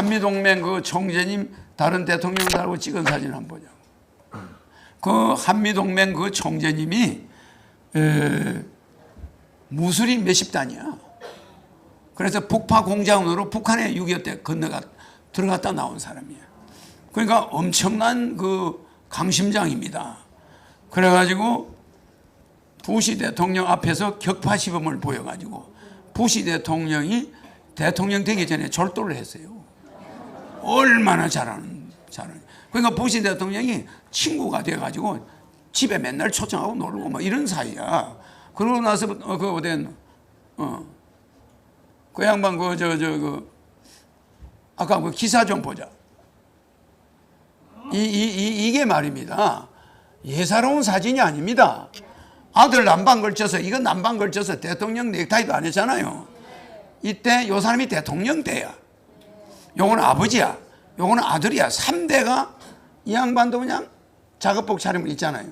한미동맹 그 총재님 다른 대통령들하고 찍은 사진 한번 보자. 그 한미동맹 그 총재님이 에, 무술이 몇십 단이야. 그래서 북파 공작원으로 북한에 6.25때 건너가 들어갔다 나온 사람이야. 그러니까 엄청난 그 강심장입니다. 그래가지고 부시 대통령 앞에서 격파 시범을 보여가지고 부시 대통령이 대통령 되기 전에 졸도를 했어요. 얼마나 잘하는 잘하는. 그러니까 부시 대통령이 친구가 돼가지고 집에 맨날 초청하고 놀고 뭐 이런 사이야. 그러고 나서 어, 그 어된 어. 그 양반 그 저 저 그 아까 그 기사 좀 보자. 이, 이, 이, 이 게 말입니다. 예사로운 사진이 아닙니다. 아들 남방 걸쳐서, 이건 남방 걸쳐서 대통령 넥타이도 안 했잖아요. 이때 요 사람이 대통령 때야. 요거는 아버지야. 요거는 아들이야. 3대가 이 양반도 그냥 작업복 차림을 있잖아요.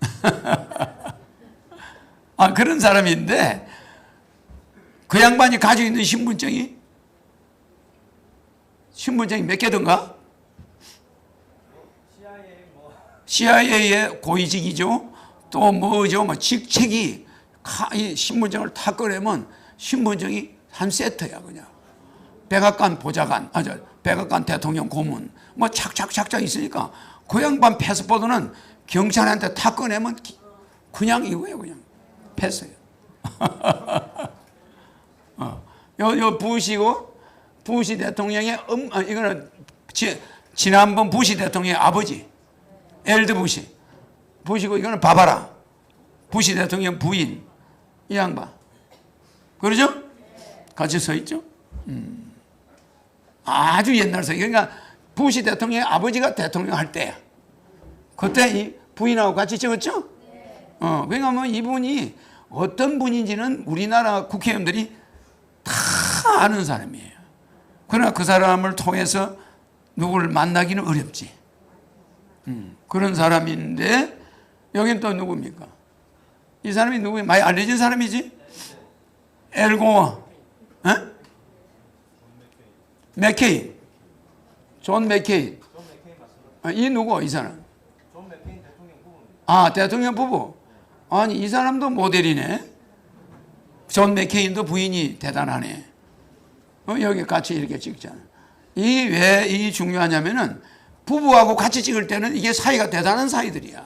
아, 그런 사람인데 그 양반이 가지고 있는 신분증이 신분증이 몇 개든가? CIA의 고위직이죠. 또 뭐죠? 뭐 직책이 신분증을 탁 꺼내면 신분증이 한 세트야 그냥. 백악관 보좌관, 아 저 백악관 대통령 고문, 뭐 착착착착 있으니까 그 양반 패스포드는 경찰한테 탁 꺼내면 기- 그냥 이거예요 그냥 패스예요. 어. 요, 요 부시고 부시 대통령의 음, 아, 이거는 지, 지난번 부시 대통령의 아버지 엘드 부시 부시고 이거는 바바라 부시 대통령 부인 이 양반 그러죠? 같이 서 있죠? 음. 아주 옛날 서 그러니까 부시 대통령의 아버지가 대통령 할 때야 그때 이 부인하고 같이 찍었죠? 어, 그러니까 뭐 이분이 어떤 분인지는 우리나라 국회의원들이 다 아는 사람이에요. 그러나 그 사람을 통해서 누구를 만나기는 어렵지. 음, 그런 사람인데 여긴 또 누굽니까? 이 사람이 누구야? 많이 알려진 사람이지? 엘고어, 어? 맥케인, 존 맥케인. 아, 이 누구? 이 사람? 아 대통령 부부. 아니 이 사람도 모델이네. 존 맥케인도 부인이 대단하네. 어, 여기 같이 이렇게 찍잖아. 이게 왜이 중요하냐면은 부부하고 같이 찍을 때는 이게 사이가 대단한 사이들이야.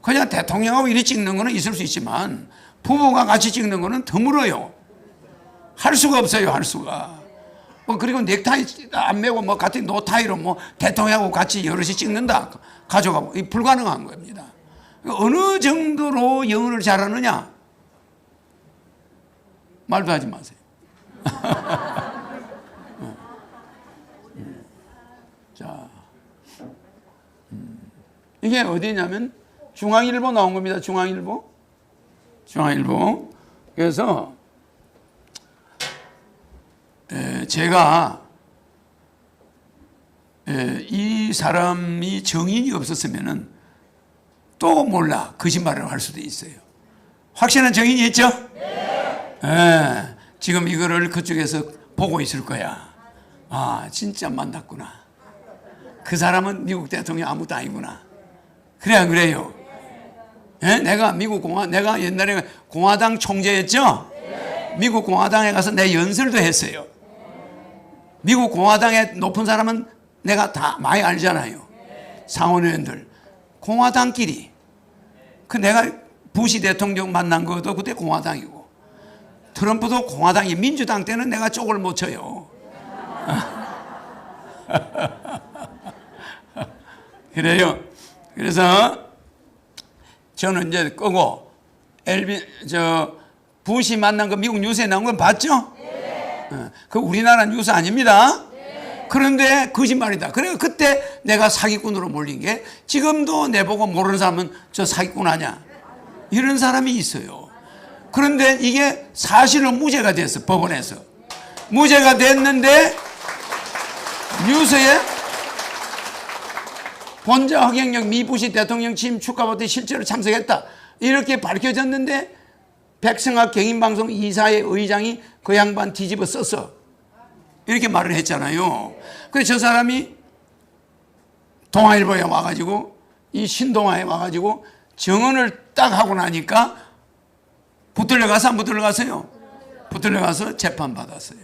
그냥 대통령하고 이리 찍는 거는 있을 수 있지만 부부가 같이 찍는 거는 드물어요. 할 수가 없어요, 할 수가. 뭐 그리고 넥타이 안 매고 뭐 같은 노타이로 뭐 대통령하고 같이 여럿이 찍는다 가져가고 이 불가능한 겁니다. 어느 정도로 영어를 잘하느냐 말도 하지 마세요. 자, 음. 이게 어디냐면 중앙일보 나온 겁니다. 중앙일보, 중앙일보. 그래서 에, 제가 에, 이 사람이 정인이 없었으면은 또 몰라 거짓말을 할 수도 있어요. 확실한 정인이 있죠? 예, 지금 이거를 그쪽에서 보고 있을 거야. 아, 진짜 만났구나. 그 사람은 미국 대통령 아무도 아니구나. 그래, 안 그래요? 예? 내가 미국 공화, 내가 옛날에 공화당 총재였죠? 미국 공화당에 가서 내 연설도 했어요. 미국 공화당의 높은 사람은 내가 다 많이 알잖아요. 상원의원들. 공화당끼리. 그 내가 부시 대통령 만난 것도 그때 공화당이고. 트럼프도 공화당이 민주당 때는 내가 쪽을 못 쳐요. 그래요. 그래서 저는 이제 끄고 엘비 저 부시 만난 거 미국 뉴스에 나온 건 봤죠? 어, 그 우리나라 뉴스 아닙니다. 그런데 거짓말이다. 그래 그때 내가 사기꾼으로 몰린 게 지금도 내 보고 모르는 사람은 저 사기꾼 아냐 이런 사람이 있어요. 그런데 이게 사실은 무죄가 됐어 법원에서 무죄가 됐는데 뉴스에 본자 허경영 미부시 대통령 취임 축하 파티 실제로 참석했다 이렇게 밝혀졌는데 백성학 개인방송 이사의 의장이 그 양반 뒤집어 썼어 이렇게 말을 했잖아요. 그래서 저 사람이 동아일보에 와가지고 이 신동아에 와가지고 정언을 딱 하고 나니까 붙들려 가서 안 붙들려 갔어요? 붙들려 가서 재판 받았어요.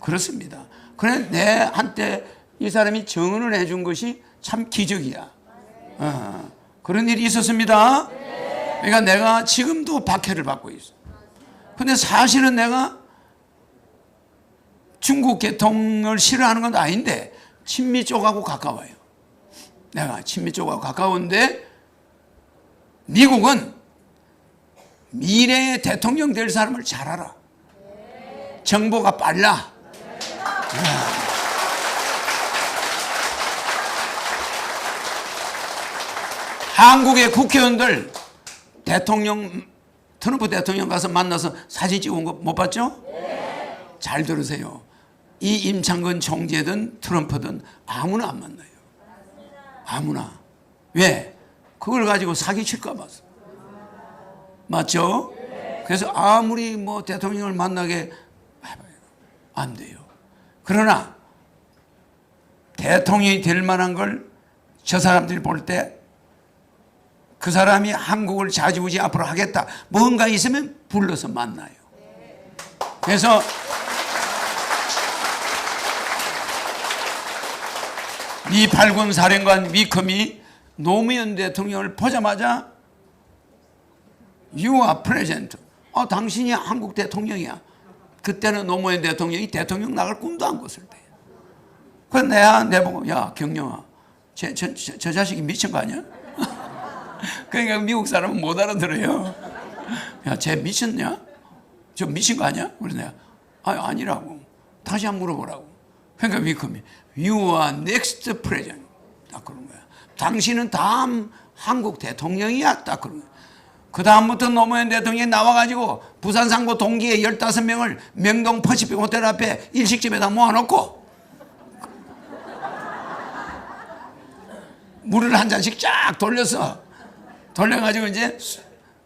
그렇습니다. 그래 내 한때 이 사람이 정언을 해준 것이 참 기적이야. 어, 그런 일이 있었습니다. 그러니까 내가 지금도 박해를 받고 있어. 근데 사실은 내가 중국 계통을 싫어하는 건 아닌데 친미 쪽하고 가까워요. 내가 친미 쪽하고 가까운데 미국은 미래의 대통령 될 사람을 잘 알아. 정보가 빨라. 한국의 국회의원들 대통령 트럼프 대통령 가서 만나서 사진 찍은 거 못 봤죠? 잘 들으세요. 이 임창근 총재든 트럼프든 아무나 안 만나요. 아무나. 왜? 그걸 가지고 사기칠까 봐서. 맞죠? 그래서 아무리 뭐 대통령을 만나게. 안 돼요. 그러나 대통령이 될 만한 걸 저 사람들이 볼 때 그 사람이 한국을 자지우지 앞으로 하겠다. 뭔가 있으면 불러서 만나요. 그래서 미 팔군 사령관 위컴이 노무현 대통령을 보자마자 You are president. 어, 당신이 한국 대통령이야. 그때는 노무현 대통령이 대통령 나갈 꿈도 안 꿨을 때. 그래서 내가 내보고 야 경영아, 저, 저, 저, 저 자식이 미친 거 아니야? 그러니까 미국 사람은 못 알아들어요. 야, 쟤 미쳤냐? 저 미친 거 아니야? 그래서 내가 아 아니라고. 다시 한번 물어보라고. 그러니까 위컴이 You are next president. 딱 그런 거야. 당신은 다음 한국 대통령이야. 딱 그런 거야. 그 다음부터 노무현 대통령이 나와가지고 부산 상고 동기에 15명을 명동 퍼시픽 호텔 앞에 일식집에다 모아놓고 물을 한 잔씩 쫙 돌려서 돌려가지고 이제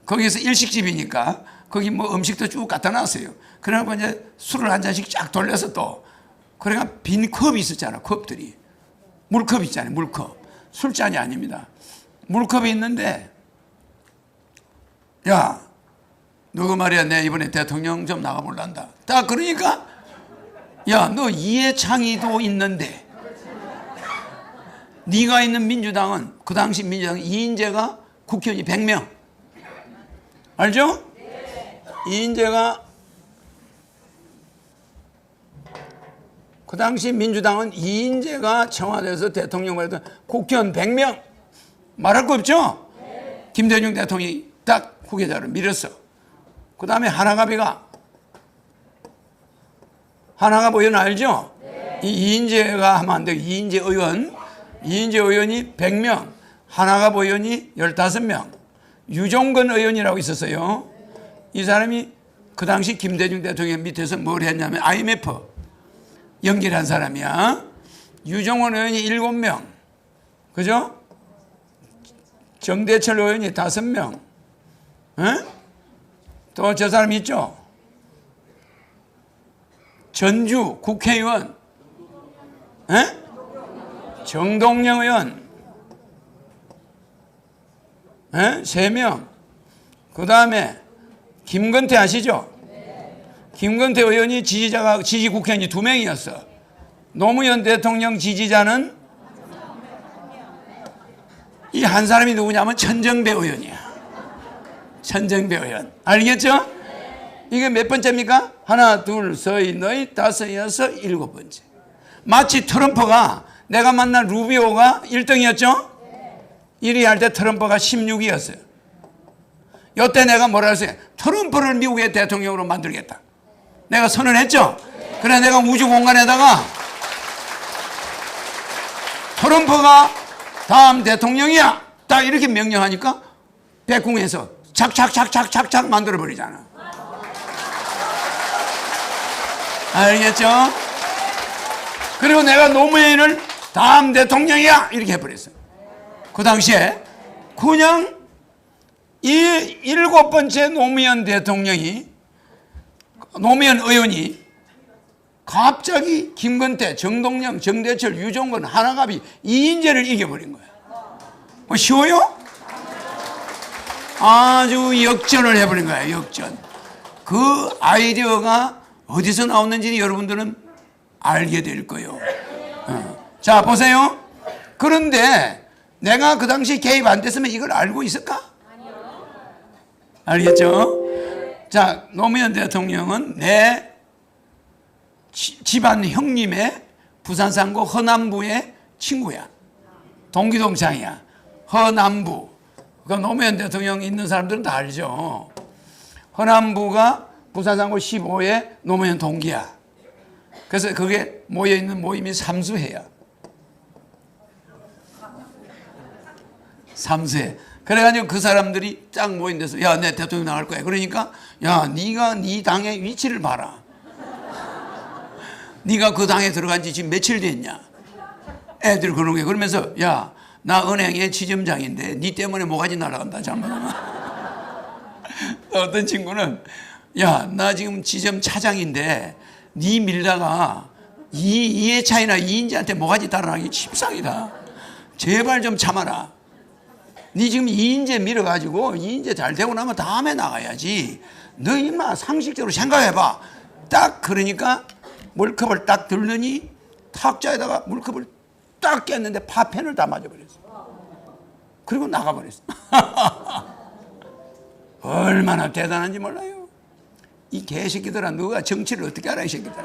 거기서 일식집이니까 거기 뭐 음식도 쭉 갖다 놨어요. 그래갖고 이제 술을 한 잔씩 쫙 돌려서 또 그러니까 빈 컵이 있었잖아. 컵들이 물컵 있잖아요. 물컵 술잔이 아닙니다. 물컵이 있는데 야, 너그 말이야, 내 이번에 대통령 좀 나가볼란다. 딱 그러니까, 야, 너 이해창이도 있는데, 네가 있는 민주당은 그 당시 민주당 이인재가 국회의원이 100명. 알죠? 이인재가 그 당시 민주당은 이인재가 청와대에서 대통령 말했던 국회의원 100명 말할 거 없죠? 김대중 대통령이 딱 후계자를 밀었어. 그 다음에 하나가비가 하나가비 의원 알죠? 이 이인재가 하면 안 돼. 이인재 의원. 이인재 의원이 100명, 하나가비 의원이 15명, 유종건 의원이라고 있었어요. 이 사람이 그 당시 김대중 대통령 밑에서 뭘 했냐면 IMF 연결한 사람이야. 유종원 의원이 7명. 그죠? 정대철 의원이 5명. 또 저 사람 있죠? 전주 국회의원, 에? 정동영 의원, 에? 세 명. 그 다음에 김건태 아시죠? 김건태 의원이 지지자가 지지 국회의원이 두 명이었어. 노무현 대통령 지지자는 이 한 사람이 누구냐면 천정배 의원이야. 천정배 의원. 알겠죠? 이게 몇 번째입니까? 하나, 둘, 서이, 너희, 다섯, 여섯, 일곱 번째. 마치 트럼프가 내가 만난 루비오가 1등이었죠? 1위 할 때 트럼프가 16위였어요. 요때 내가 뭐라 했어요? 트럼프를 미국의 대통령으로 만들겠다. 내가 선언했죠? 그래 내가 우주 공간에다가 트럼프가 다음 대통령이야. 딱 이렇게 명령하니까 백궁에서 착착착착착착 만들어 버리잖아. 알겠죠? 그리고 내가 노무현을 다음 대통령이야 이렇게 해버렸어. 그 당시에 그냥 이 일곱 번째 노무현 대통령이 노무현 의원이 갑자기 김건태, 정동영, 정대철, 유종건, 하나갑이 이인재를 이겨버린 거야. 뭐 쉬워요? 아주 역전을 해버린 거야, 역전. 그 아이디어가 어디서 나왔는지 여러분들은 알게 될 거예요. 어. 자, 보세요. 그런데 내가 그 당시 개입 안 됐으면 이걸 알고 있을까? 알겠죠? 자, 노무현 대통령은 내 지- 집안 형님의 부산 상고 허남부의 친구야. 동기동창이야. 허남부. 그 노무현 대통령 있는 사람들은 다 알죠. 허남부가 부산 상고 15의 노무현 동기야. 그래서 그게 모여 있는 모임이 삼수회야. 삼수회. 그래가지고 그 사람들이 딱 모인 데서 야, 내 대통령 나갈 거야. 그러니까 야, 네가 네 당의 위치를 봐라. 네가 그 당에 들어간 지 지금 며칠 됐냐? 애들 그런 게 그러면서 야, 나 은행의 지점장인데 네 때문에 뭐가지 날아간다. 또 어떤 친구는 야, 나 지금 지점 차장인데 네 밀다가 이 이해 차이나 이인재한테 뭐가지 따라가기 십상이다. 제발 좀 참아라. 네 지금 이인재 밀어가지고 이인재 잘 되고 나면 다음에 나가야지. 너 임마 상식적으로 생각해봐. 딱 그러니까 물컵을 딱 들더니 탁자에다가 물컵을 딱 깼는데 파편을 다 맞아버렸어. 그리고 나가버렸어. 얼마나 대단한지 몰라요. 이 개새끼들아 누가 정치를 어떻게 알아 이 새끼들아.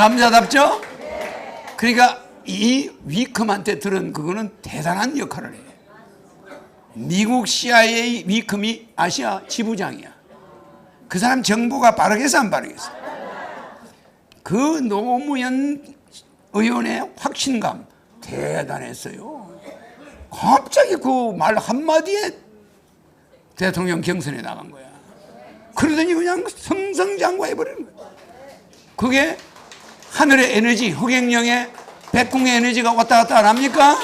남자답죠? 그러니까 이 위컴한테 들은 그거는 대단한 역할을 해요. 미국 CIA 위컴이 아시아 지부장이야. 그 사람 정보가 빠르겠어 안 빠르겠어? 그 노무현 의원의 확신감 대단했어요. 갑자기 그 말 한마디에 대통령 경선에 나간 거야. 그러더니 그냥 승승장구 해버리는 거야. 그게 하늘의 에너지, 흑행령의 백궁의 에너지가 왔다 갔다 안 합니까?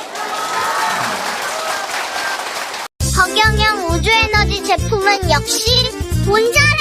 허경영 우주에너지 제품은 역시 본전